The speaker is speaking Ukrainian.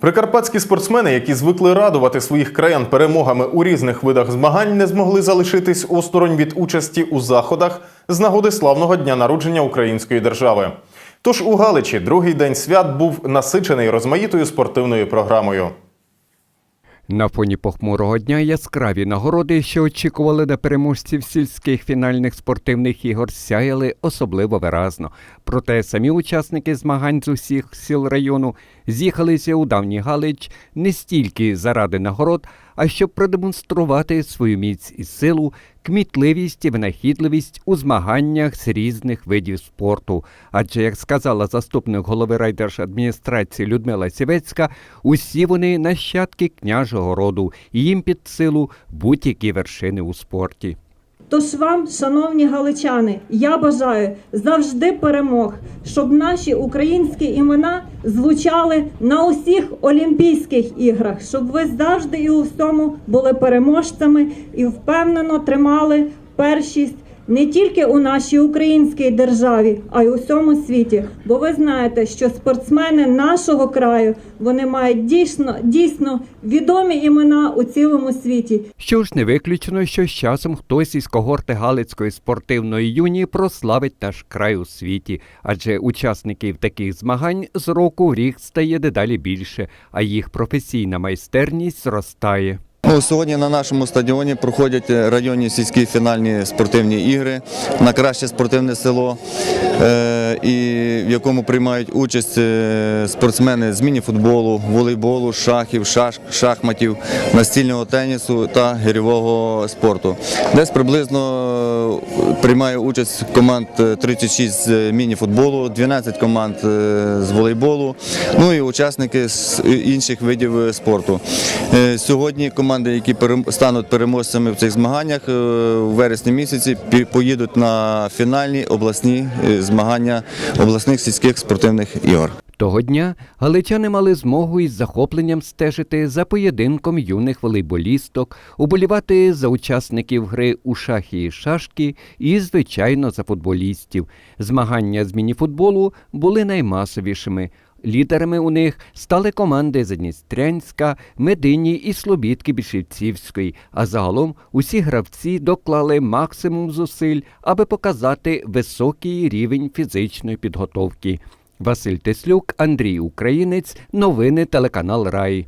Прикарпатські спортсмени, які звикли радувати своїх краян перемогами у різних видах змагань, не змогли залишитись осторонь від участі у заходах з нагоди славного дня народження української держави. Тож у Галичі другий день свят був насичений розмаїтою спортивною програмою. На фоні похмурого дня яскраві нагороди, що очікували на переможців сільських фінальних спортивних ігор, сяяли особливо виразно. Проте самі учасники змагань з усіх сіл району з'їхалися у давній Галич не стільки заради нагород, а щоб продемонструвати свою міць і силу, кмітливість і винахідливість у змаганнях з різних видів спорту. Адже, як сказала заступник голови райдержадміністрації Людмила Сівецька, усі вони нащадки княжого роду, і їм під силу будь-які вершини у спорті. Тож вам, шановні галичани, я бажаю завжди перемог, щоб наші українські імена звучали на усіх Олімпійських іграх, щоб ви завжди і у всьому були переможцями і впевнено тримали першість не тільки у нашій українській державі, а й у всьому світі. Бо ви знаєте, що спортсмени нашого краю вони мають дійсно дійсно відомі імена у цілому світі. Що ж не виключено, що з часом хтось із когорти Галицької спортивної юнії прославить наш край у світі, адже учасників таких змагань з року в рік стає дедалі більше, а їх професійна майстерність зростає. Ну, сьогодні на нашому стадіоні проходять районні сільські фінальні спортивні ігри на краще спортивне село, е, і в якому приймають участь е, спортсмени з міні-футболу, волейболу, шахів, шаш, шахматів, настільного тенісу та гірьового спорту. Десь приблизно е, приймає участь команд е, 36 з міні-футболу, 12 команд е, з волейболу, ну і учасники з інших видів е, спорту. Е, Сьогодні команди, які стануть переможцями в цих змаганнях, е, у вересні місяці поїдуть на фінальні обласні е, обласних сільських спортивних ігор. Того дня галичани мали змогу із захопленням стежити за поєдинком юних волейболісток, уболівати за учасників гри у шахи і шашки і, звичайно, за футболістів. Змагання з мініфутболу були наймасовішими. Лідерами у них стали команди Задністрянська, Медині і Слобідки Бішівцівської. А загалом усі гравці доклали максимум зусиль, аби показати високий рівень фізичної підготовки. Василь Теслюк, Андрій Українець, новини телеканал Рай.